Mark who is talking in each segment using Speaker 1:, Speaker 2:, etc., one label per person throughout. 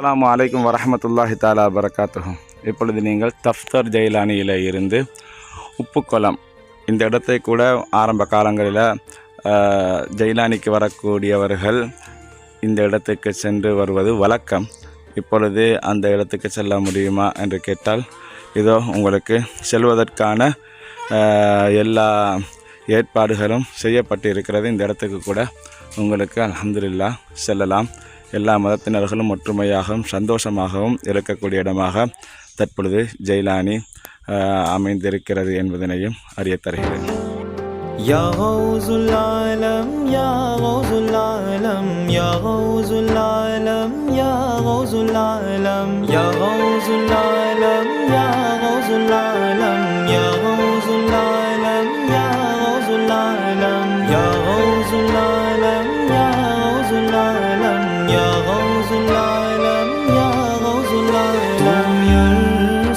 Speaker 1: அலாம் அலைக்கும் வரமத்துல்லாஹி தாலா வரகாத்துஹும் இப்பொழுது நீங்கள் தஃப்தர் ஜெயிலானியில் இருந்து உப்புக்குளம் இந்த இடத்தை கூட ஆரம்ப காலங்களில் ஜெயிலானிக்கு வரக்கூடியவர்கள் இந்த இடத்துக்கு சென்று வருவது வழக்கம். இப்பொழுது அந்த இடத்துக்கு செல்ல முடியுமா என்று கேட்டால் இதோ உங்களுக்கு செல்வதற்கான எல்லா ஏற்பாடுகளும் செய்யப்பட்டு இருக்கிறது இந்த இடத்துக்கு கூட உங்களுக்கு அலமதுல்லா செல்லலாம். எல்லா மதத்தினர்களும் ஒற்றுமையாகவும் சந்தோஷமாகவும் இருக்கக்கூடிய இடமாக தற்பொழுது ஜெயிலானி ஆஹ், அமைந்திருக்கிறது என்பதனையும் அறிய தருகிறேன்
Speaker 2: يا غوث العالم يا غوث العالم يا غوث العالم يا غوث العالم يا غوث العالم يا غوث العالم يا غوث العالم يا غوث العالم يا غوث العالم يا غوث العالم يا غوث العالم يا غوث العالم துயர்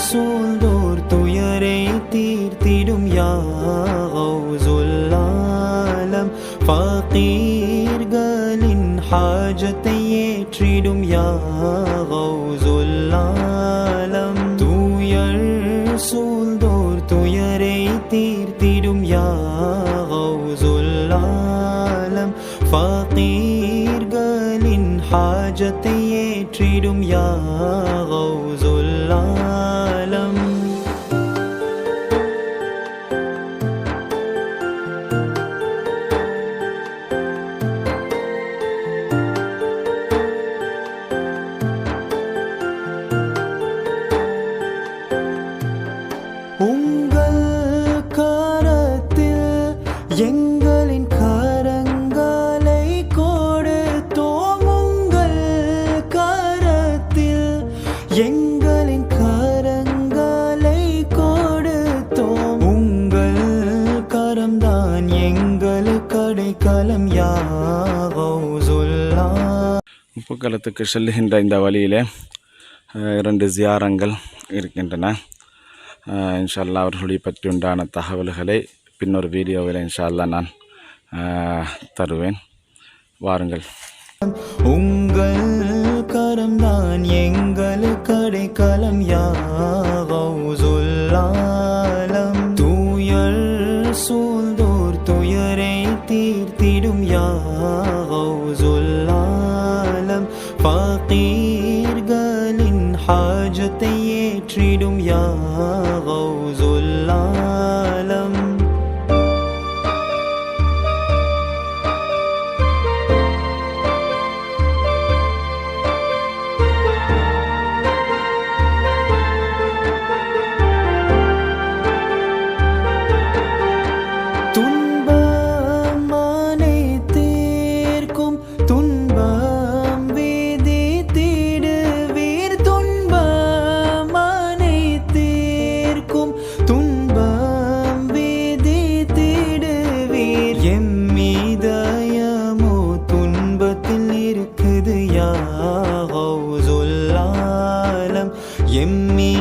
Speaker 2: சூழ்ந்தோர் துயரை தீர்த்திடும் யா கௌசுல் ஆலம் ஃபகீர்களின் ஹாஜத்தை ஏற்றிடும் யாகௌசுல்லா
Speaker 1: உப்புக்களத்துக்கு செல்லுகின்ற இந்த வழியிலே இரண்டு ஜியாரங்கள் இருக்கின்றன. இன்ஷால்லா இன்ஷா பற்றி உண்டான தகவல்களை பின்னொரு வீடியோவில் இன்ஷால்லா நான் தருவேன். வாருங்கள்.
Speaker 2: உங்கள் வருது யா ஹவுசுல் ஆலம் எம்மி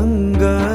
Speaker 2: 两个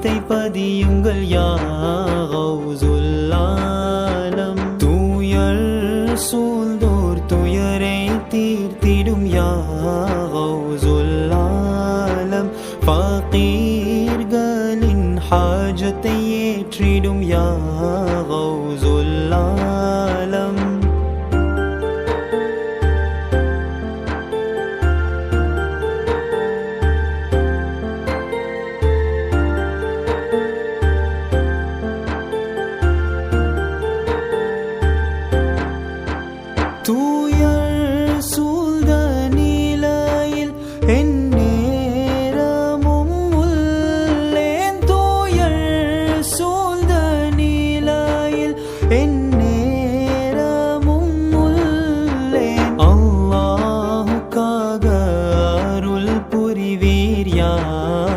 Speaker 2: ஞானத்தை பதியுங்கள் யாகம் தூயல் சூழ்ந்தோர் துயரை தீர்த்திடும் யாகம் பாக்கீர்களின் ஹாஜத்தை ஏற்றிடும் யா हाँ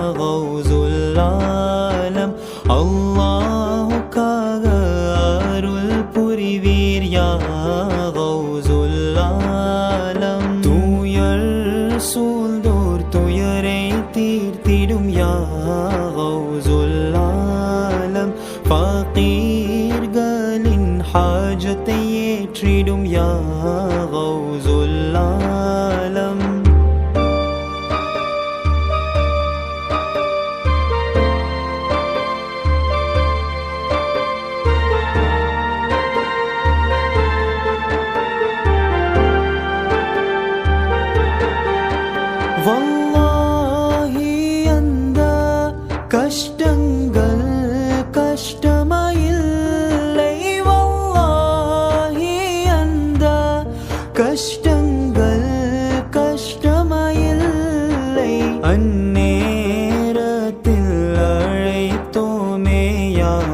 Speaker 2: அந்நேரத்தில் அழைத்தோமே யாவுல்லாலம்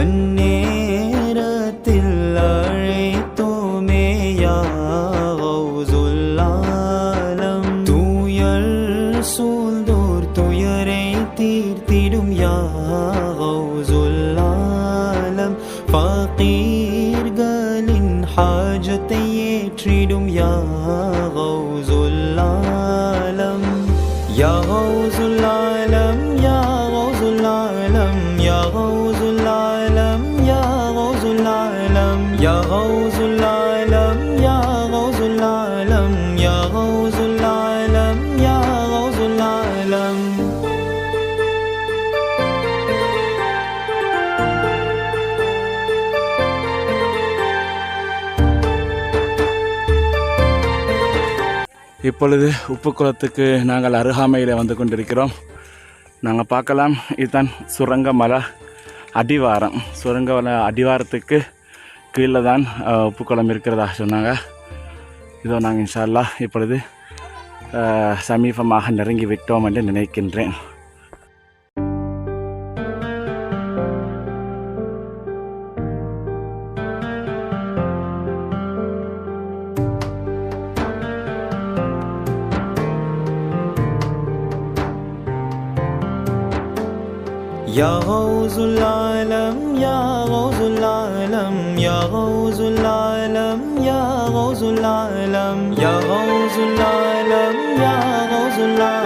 Speaker 2: அந்நேரத்தில் அழைத்தோமே யாவுல்லாலம் தூயல் சூழ்ந்தோர் துயரை தீர்த்திடும் யாவுல்லாலம் பாக்கீர்களின் ஹாஜத்தை ஏற்றிடும் யாக
Speaker 1: இப்பொழுது உப்புக்குளத்துக்கு நாங்கள் அருகாமையில் வந்து கொண்டிருக்கிறோம். நாங்கள் பார்க்கலாம் இதுதான் சுரங்கமலை அடிவாரம். சுரங்க மலை அடிவாரத்துக்கு கீழே தான் உப்பு உப்புக்குளம் இருக்கிறதா சொன்னாங்க. இதோ நாங்கள் இன்ஷா அல்லாஹ் இப்பொழுது சமீபமாக நெருங்கி விட்டோம் என்று நினைக்கின்றேன்.
Speaker 2: Ya Gavzul Alem, Ya Gavzul Alem, Ya Gavzul Alem, Ya Gavzul Alem, Ya Gavzul Alem, Ya Gavzul Alem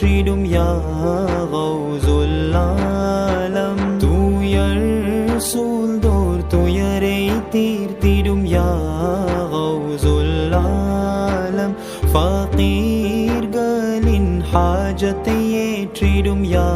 Speaker 2: ஏற்றிடும் யா கௌசுல் தூயர் சூழ்ந்தோர் துயரை தீர்த்திடும் யா கௌசுல் ஃபகீர்களின் ஹாஜத்தை ஏற்றிடும் யா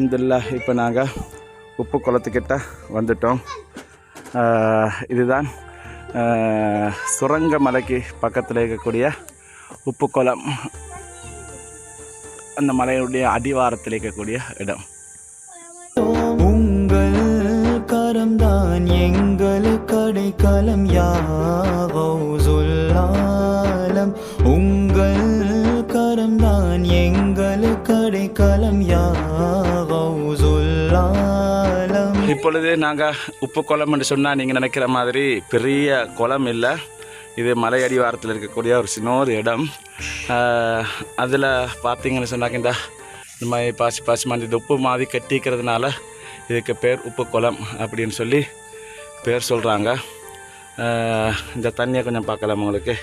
Speaker 1: அலமதுல்லா இப்போ நாங்கள் உப்பு குளத்துக்கிட்ட வந்துட்டோம். இதுதான் சுரங்க மலைக்கு பக்கத்தில் இருக்கக்கூடிய உப்பு குளம். அந்த மலையுடைய அடிவாரத்தில் இருக்கக்கூடிய இடம்.
Speaker 2: உங்கள் கரம்தான் கலம் யாவோ சொல்லாலம். உங்கள்
Speaker 1: இப்பொழுது நாங்கள் உப்பு குளம் என்று சொன்னால் நீங்கள் நினைக்கிற மாதிரி பெரிய குளம் இல்லை. இது மலை அடிவாரத்தில் இருக்கக்கூடிய ஒரு சின்ன ஒரு இடம் அதில் பார்த்தீங்கன்னு சொன்னாக்க இந்த இந்த மாதிரி பாசி பாசி மாதிரி இந்த உப்பு மாதிரி கட்டிக்கிறதுனால இதுக்கு பேர் உப்பு குளம் அப்படின்னு சொல்லி பேர் சொல்கிறாங்க இந்த தண்ணியை கொஞ்சம் பார்க்கலாம் உங்களுக்கு.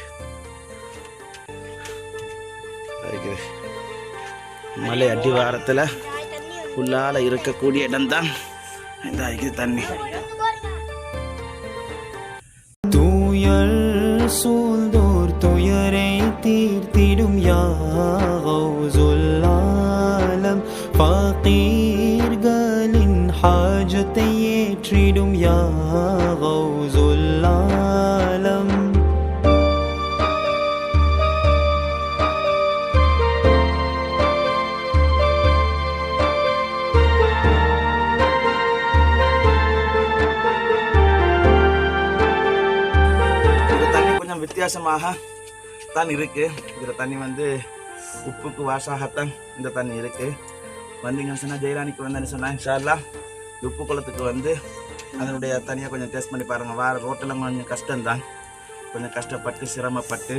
Speaker 1: மலை அடிவாரத்தில் உள்ளால இருக்கக்கூடிய இடம்தான். இந்த இது தண்ணி.
Speaker 2: தூயல் சூழ்ந்தோர் துயரை தீர்த்திடும் யாகௌசுல்லாலம் ஃபகீர்களின் ஹாஜத்தை ஏற்றிடும் யாகௌசுல்லாலம்
Speaker 1: வித்தியாசமாக தான் இருக்குது இதில் தண்ணி வந்து உப்புக்கு வாஷாகத்தான் இந்த தண்ணி இருக்குது வந்தீங்கன்னு சொன்னால் ஜெயராணிக்கு வந்தேன்னு சொன்னா இன்ஷால்லா உப்பு குளத்துக்கு வந்து அதனுடைய தனியாக கொஞ்சம் டேஸ்ட் பண்ணி பாருங்கள் வார ரோட்டெல்லாம் கொஞ்சம் கஷ்டம்தான். கொஞ்சம் கஷ்டப்பட்டு சிரமப்பட்டு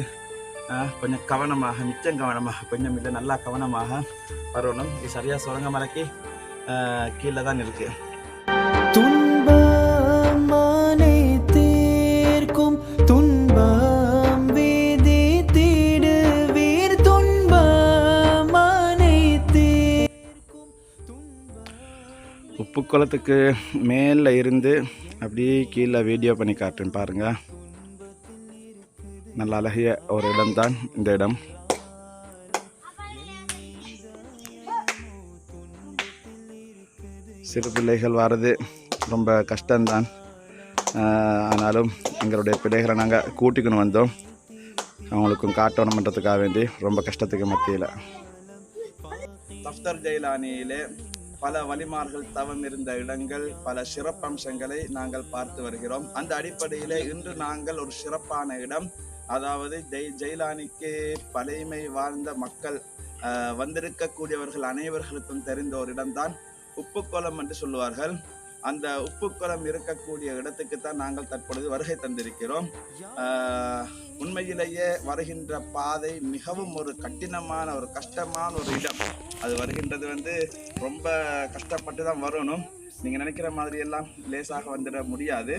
Speaker 1: கொஞ்சம் கவனமாக மிச்சம் கவனமாக கொஞ்சம் இல்லை நல்லா கவனமாக வரணும். இது சரியாக சுரங்க மலைக்கு கீழே தான் இருக்குது
Speaker 2: துன்பம்
Speaker 1: மேலே இருந்து அப்படியே கீழே வீடியோ பண்ணி காட்டுறேன் பாருங்கள் நல்ல அழகிய ஒரு இடம்தான் இந்த இடம். சிறு பிள்ளைகள் வர்றது ரொம்ப கஷ்டம்தான். ஆனாலும் எங்களுடைய பிள்ளைகளை நாங்கள் கூட்டிக்கணும் வந்தோம். அவங்களுக்கும் காட்டணுமன்றதுக்காக வேண்டி ரொம்ப கஷ்டத்துக்கு மத்தியில். தஃப்தர் ஜெயிலானியிலே பல வலிமார்கள் தவம் இருந்த இடங்கள் பல சிறப்பம்சங்களை நாங்கள் பார்த்து வருகிறோம். அந்த அடிப்படையிலே இன்று நாங்கள் ஒரு சிறப்பான இடம். அதாவது ஜெய் ஜெயிலானிக்கு பழைமை வாழ்ந்த மக்கள் வந்திருக்கக்கூடியவர்கள் அனைவர்களுக்கும் தெரிந்த ஒரு இடம்தான் உப்புக்கோளம் என்று சொல்லுவார்கள். அந்த உப்புக்குளம் இருக்கக்கூடிய இடத்துக்கு தான் நாங்கள் தற்பொழுது வருகை தந்திருக்கிறோம். ஆஹ், உண்மையிலேயே வருகின்ற பாதை மிகவும் ஒரு கடினமான ஒரு கஷ்டமான ஒரு இடம். அது வருகின்றது வந்து ரொம்ப கஷ்டப்பட்டு தான் வரணும். நீங்கள் நினைக்கிற மாதிரி எல்லாம் லேசாக வந்துட முடியாது.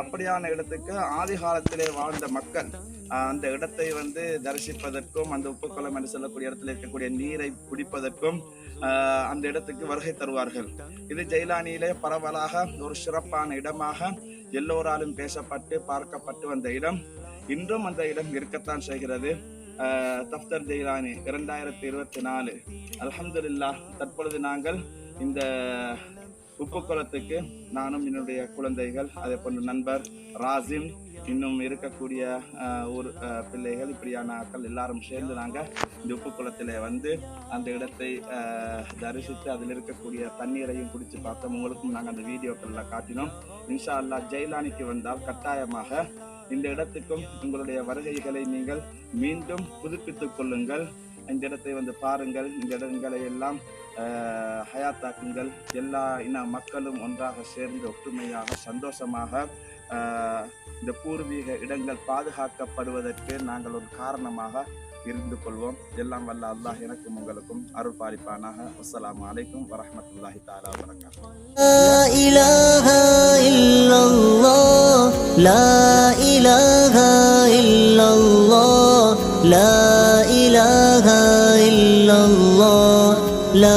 Speaker 1: அப்படியான இடத்துக்கு ஆதி காலத்திலே வாழ்ந்த மக்கள் அந்த இடத்தை வந்து தரிசிப்பதற்கும் அந்த உப்புக்குளம் என்று சொல்லக்கூடிய இடத்துல இருக்கக்கூடிய நீரை குடிப்பதற்கும் அந்த இடத்துக்கு வருகை தருவார்கள். இது ஜெயிலானியிலே பரவலாக ஒரு சிறப்பான இடமாக எல்லோராலும் பேசப்பட்டு பார்க்கப்பட்டு வந்த இடம். இன்றும் அந்த இடம் இருக்கத்தான் செய்கிறது. ஆஹ் தஃப்தர் ஜெயிலானி இரண்டாயிரத்தி இருபத்தி நாலு. அல்ஹம்துலில்லாஹ் தற்பொழுது நாங்கள் இந்த உப்பு குளத்துக்கு நானும் என்னுடைய குழந்தைகள் அதே போன்ற நண்பர் ராசிம் இன்னும் இருக்கக்கூடிய ஊர் பிள்ளைகள் இப்படியான ஆட்கள் எல்லாரும் சேர்ந்து நாங்கள் இந்த உப்பு குளத்தில் வந்து அந்த இடத்தை தரிசித்து அதில் இருக்கக்கூடிய தண்ணீரையும் குடித்து பார்த்தோம். உங்களுக்கும் நாங்கள் அந்த வீடியோக்களில் காட்டினோம். இன்ஷா அல்லாஹ் ஜெயிலானிக்கு வந்தால் கட்டாயமாக இந்த இடத்துக்கும் உங்களுடைய வருகைகளை நீங்கள் மீண்டும் புதுப்பித்துக் கொள்ளுங்கள். இந்த இடத்தை வந்து பாருங்கள். இந்த இடங்களை எல்லாம் ஹயாத்தாக்குங்கள். எல்லா இன மக்களும் ஒன்றாக சேர்ந்து ஒற்றுமையாக சந்தோஷமாக இந்த பூர்வீக இடங்கள் பாதுகாக்கப்படுவதற்கு நாங்கள் ஒரு காரணமாக இருந்து கொள்வோம். எல்லாம் வல்ல அல்லாஹ் எனக்கும் உங்களுக்கும் அருள் பாலிப்பானாக.
Speaker 3: அஸ்லாம் வலைக்கும் வரமத்துல்லாஹி தாலா வரகாத்து லா